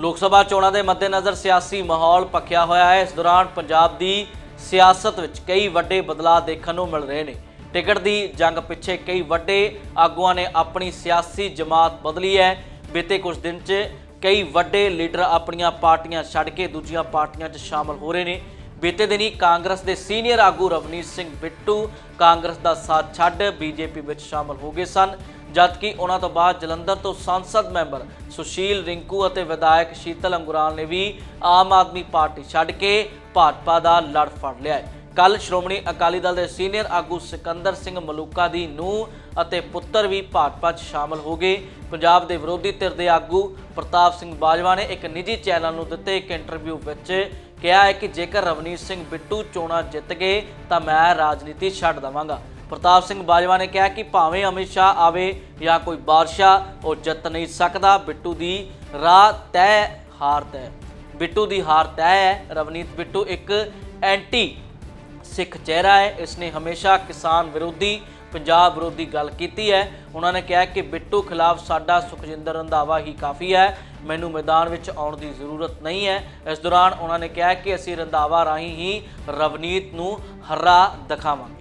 ਲੋਕ ਸਭਾ ਚੋਣਾਂ ਦੇ ਮੱਦੇਨਜ਼ਰ ਸਿਆਸੀ ਮਾਹੌਲ ਪੱਕਿਆ ਹੋਇਆ ਹੈ। ਇਸ ਦੌਰਾਨ ਪੰਜਾਬ ਦੀ ਸਿਆਸਤ ਵਿੱਚ ਕਈ ਵੱਡੇ ਬਦਲਾਅ ਦੇਖਣ ਨੂੰ ਮਿਲ ਰਹੇ ਨੇ। ਟਿਕਟ ਦੀ ਜੰਗ ਪਿੱਛੇ ਕਈ ਵੱਡੇ ਆਗੂਆਂ ਨੇ ਆਪਣੀ ਸਿਆਸੀ ਜਮਾਤ ਬਦਲੀ ਹੈ। ਬੀਤੇ ਕੁਝ ਦਿਨ 'ਚ ਕਈ ਵੱਡੇ ਲੀਡਰ ਆਪਣੀਆਂ ਪਾਰਟੀਆਂ ਛੱਡ ਕੇ ਦੂਜੀਆਂ ਪਾਰਟੀਆਂ 'ਚ ਸ਼ਾਮਲ ਹੋ ਰਹੇ ਨੇ। ਬੀਤੇ ਦਿਨੀ ਕਾਂਗਰਸ ਦੇ ਸੀਨੀਅਰ ਆਗੂ ਰਵਨੀਤ ਸਿੰਘ ਬਿੱਟੂ ਕਾਂਗਰਸ ਦਾ ਸਾਥ ਛੱਡ ਬੀਜੇਪੀ ਵਿੱਚ ਸ਼ਾਮਲ ਹੋ ਗਏ ਸਨ। ਜਦਕਿ ਉਹਨਾਂ ਤੋਂ ਬਾਅਦ ਜਲੰਧਰ ਤੋਂ ਸੰਸਦ ਮੈਂਬਰ ਸੁਸ਼ੀਲ ਰਿੰਕੂ ਅਤੇ ਵਿਧਾਇਕ ਸ਼ੀਤਲ ਅੰਗੁਰਾਲ ਨੇ ਵੀ ਆਮ ਆਦਮੀ ਪਾਰਟੀ ਛੱਡ ਕੇ ਭਾਜਪਾ ਦਾ ਲੜ ਫੜ ਲਿਆ ਹੈ। ਕੱਲ ਸ਼੍ਰੋਮਣੀ ਅਕਾਲੀ ਦਲ ਦੇ ਸੀਨੀਅਰ ਆਗੂ ਸਿਕੰਦਰ ਸਿੰਘ ਮਲੂਕਾ ਦੀ ਨੂੰਹ ਅਤੇ ਪੁੱਤਰ ਵੀ ਭਾਜਪਾ 'ਚ ਸ਼ਾਮਲ ਹੋ ਗਏ। ਪੰਜਾਬ ਦੇ ਵਿਰੋਧੀ ਧਿਰ ਦੇ ਆਗੂ ਪ੍ਰਤਾਪ ਸਿੰਘ ਬਾਜਵਾ ਨੇ ਇੱਕ ਨਿੱਜੀ ਚੈਨਲ ਨੂੰ ਦਿੱਤੇ ਇੱਕ ਇੰਟਰਵਿਊ ਵਿੱਚ ਕਿਹਾ ਹੈ ਕਿ ਜੇਕਰ ਰਵਨੀਤ ਸਿੰਘ ਬਿੱਟੂ ਚੋਣਾਂ ਜਿੱਤ ਗਏ ਤਾਂ ਮੈਂ ਰਾਜਨੀਤੀ ਛੱਡ ਦਵਾਂਗਾ। ਪ੍ਰਤਾਪ ਸਿੰਘ ਬਾਜਵਾ ਨੇ ਕਿਹਾ ਕਿ ਭਾਵੇਂ ਅਮਿਤ ਸ਼ਾਹ ਆਵੇ ਜਾਂ ਕੋਈ ਬਾਦਸ਼ਾਹ, ਉਹ ਜਿੱਤ ਨਹੀਂ ਸਕਦਾ। ਬਿੱਟੂ ਦੀ ਰਾਹ ਤੈਅ ਹਾਰ ਤੈਅ ਬਿੱਟੂ ਦੀ ਹਾਰ ਤੈਅ ਹੈ। ਰਵਨੀਤ ਬਿੱਟੂ ਇੱਕ ਐਂਟੀ ਸਿੱਖ ਚਿਹਰਾ ਹੈ। ਇਸ ਨੇ ਹਮੇਸ਼ਾ ਕਿਸਾਨ ਵਿਰੋਧੀ, ਪੰਜਾਬ ਵਿਰੋਧੀ ਗੱਲ ਕੀਤੀ ਹੈ। ਉਹਨਾਂ ਨੇ ਕਿਹਾ ਕਿ ਬਿੱਟੂ ਖਿਲਾਫ ਸਾਡਾ ਸੁਖਜਿੰਦਰ ਰੰਧਾਵਾ ਹੀ ਕਾਫੀ ਹੈ। ਮੈਨੂੰ ਮੈਦਾਨ ਵਿੱਚ ਆਉਣ ਦੀ ਜ਼ਰੂਰਤ ਨਹੀਂ ਹੈ। ਇਸ ਦੌਰਾਨ ਉਹਨਾਂ ਨੇ ਕਿਹਾ ਕਿ ਅਸੀਂ ਰੰਧਾਵਾ ਰਾਹੀਂ ਹੀ ਰਵਨੀਤ ਨੂੰ ਹਰਾ ਦਿਖਾਵਾਂਗੇ।